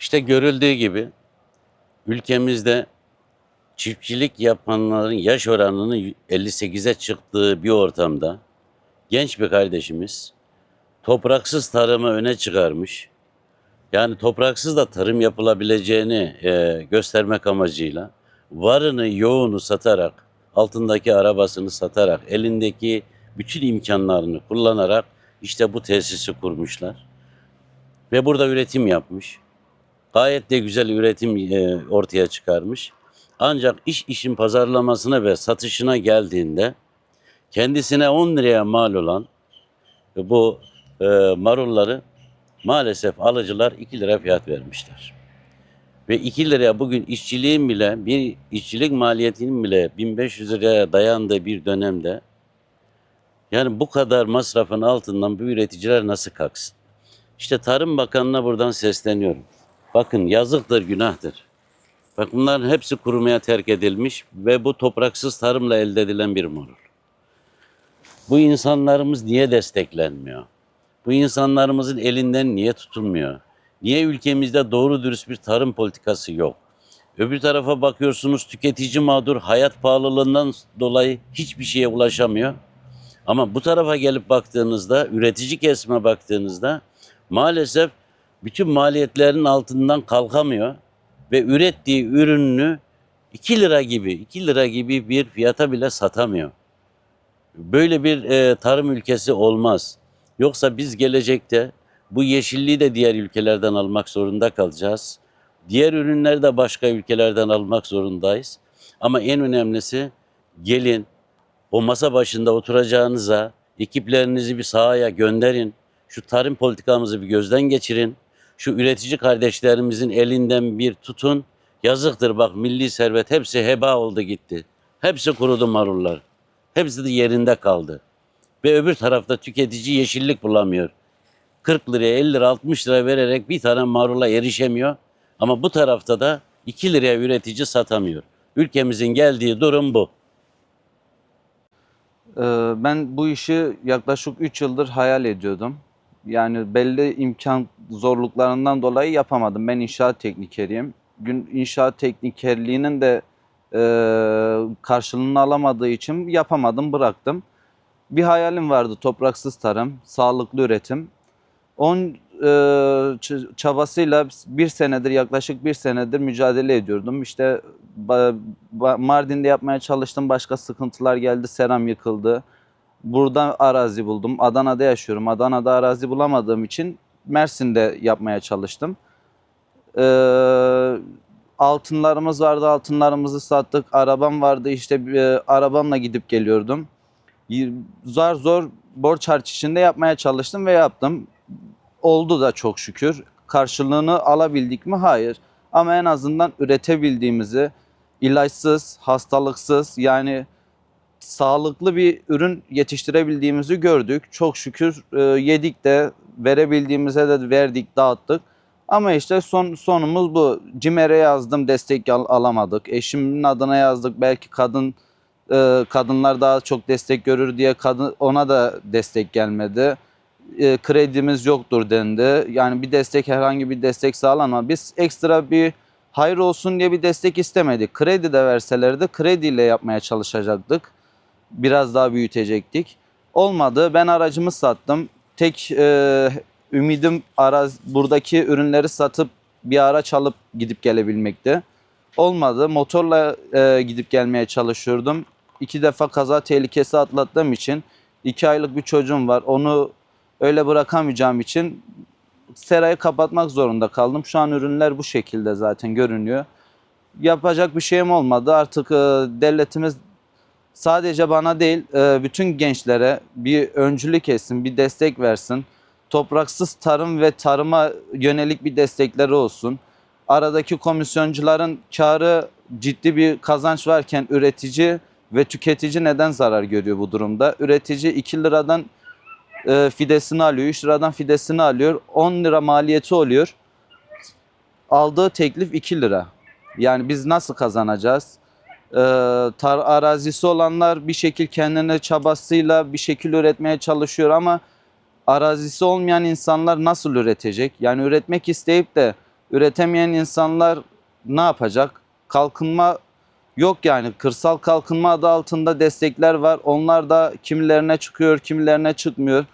İşte görüldüğü gibi ülkemizde çiftçilik yapanların yaş oranının 58'e çıktığı bir ortamda genç bir kardeşimiz topraksız tarımı öne çıkarmış. Yani topraksız da tarım yapılabileceğini e, göstermek amacıyla varını yoğunu satarak, altındaki arabasını satarak, elindeki bütün imkanlarını kullanarak işte bu tesisi kurmuşlar. Ve burada üretim yapmış. Gayet de güzel üretim e, ortaya çıkarmış. Ancak iş işin pazarlamasına ve satışına geldiğinde kendisine 10 liraya mal olan bu e, marulları maalesef alıcılar 2 lira fiyat vermişler. Ve 2 liraya bugün işçiliğin bile bir işçilik maliyetinin bile 1500 liraya dayandığı bir dönemde yani bu kadar masrafın altından bu üreticiler nasıl kalksın? İşte Tarım Bakanı'na buradan sesleniyorum. Bakın yazıktır, günahtır. Bak bunların hepsi kurumaya terk edilmiş ve bu topraksız tarımla elde edilen bir marul. Bu insanlarımız niye desteklenmiyor? Bu insanlarımızın elinden niye tutulmuyor? Niye ülkemizde doğru dürüst bir tarım politikası yok? Öbür tarafa bakıyorsunuz tüketici mağdur hayat pahalılığından dolayı hiçbir şeye ulaşamıyor. Ama bu tarafa gelip baktığınızda, üretici kesime baktığınızda maalesef bütün maliyetlerin altından kalkamıyor ve ürettiği ürününü 2 lira gibi, 2 lira gibi bir fiyata bile satamıyor. Böyle bir e, tarım ülkesi olmaz. Yoksa biz gelecekte bu yeşilliği de diğer ülkelerden almak zorunda kalacağız. Diğer ürünleri de başka ülkelerden almak zorundayız. Ama en önemlisi gelin o masa başında oturacağınıza ekiplerinizi bir sahaya gönderin. Şu tarım politikamızı bir gözden geçirin. Şu üretici kardeşlerimizin elinden bir tutun. Yazıktır bak milli servet hepsi heba oldu gitti. Hepsi kurudu marullar. Hepsi de yerinde kaldı. Ve öbür tarafta tüketici yeşillik bulamıyor. 40 liraya 50 lira 60 lira vererek bir tane marula erişemiyor. Ama bu tarafta da 2 liraya üretici satamıyor. Ülkemizin geldiği durum bu. Ee, Ben bu işi yaklaşık 3 yıldır hayal ediyordum. Yani belli imkan zorluklarından dolayı yapamadım. Ben inşaat teknikeriyim. Gün inşaat teknikerliğinin de e, karşılığını alamadığı için yapamadım, bıraktım. Bir hayalim vardı topraksız tarım, sağlıklı üretim. Onun e, çabasıyla bir senedir, yaklaşık bir senedir mücadele ediyordum. İşte Mardin'de yapmaya çalıştım, başka sıkıntılar geldi, seram yıkıldı. Burada arazi buldum. Adana'da yaşıyorum. Adana'da arazi bulamadığım için Mersin'de yapmaya çalıştım. Ee, altınlarımız vardı. Altınlarımızı sattık. Arabam vardı. İşte e, arabamla gidip geliyordum. Zar zor borç harç içinde yapmaya çalıştım ve yaptım. Oldu da çok şükür. Karşılığını alabildik mi? Hayır. Ama en azından üretebildiğimizi ilaçsız, hastalıksız yani sağlıklı bir ürün yetiştirebildiğimizi gördük. Çok şükür e, yedik de verebildiğimize de verdik, dağıttık. Ama işte son sonumuz bu. CİMER'e yazdım, destek al- alamadık. Eşimin adına yazdık. Belki kadın e, kadınlar daha çok destek görür diye kadın ona da destek gelmedi. E, kredimiz yoktur dendi. Yani bir destek herhangi bir destek sağlanmadı. Biz ekstra bir hayır olsun diye bir destek istemedik. Kredi de verselerdi krediyle yapmaya çalışacaktık biraz daha büyütecektik. Olmadı. Ben aracımı sattım. Tek e, ümidim araz buradaki ürünleri satıp bir araç alıp gidip gelebilmekti. Olmadı. Motorla e, gidip gelmeye çalışıyordum. İki defa kaza tehlikesi atlattığım için iki aylık bir çocuğum var. Onu öyle bırakamayacağım için serayı kapatmak zorunda kaldım. Şu an ürünler bu şekilde zaten görünüyor. Yapacak bir şeyim olmadı. Artık e, devletimiz sadece bana değil e, bütün gençlere bir öncülük etsin, bir destek versin. Topraksız tarım ve tarıma yönelik bir destekleri olsun. Aradaki komisyoncuların karı ciddi bir kazanç varken üretici ve tüketici neden zarar görüyor bu durumda? Üretici 2 liradan e, fidesini alıyor, 3 liradan fidesini alıyor, 10 lira maliyeti oluyor. Aldığı teklif 2 lira. Yani biz nasıl kazanacağız? Ee, tar arazisi olanlar bir şekil kendine çabasıyla bir şekil üretmeye çalışıyor ama arazisi olmayan insanlar nasıl üretecek? Yani üretmek isteyip de Üretemeyen insanlar ne yapacak? Kalkınma yok yani. Kırsal kalkınma adı altında destekler var. Onlar da kimilerine çıkıyor, kimilerine çıkmıyor.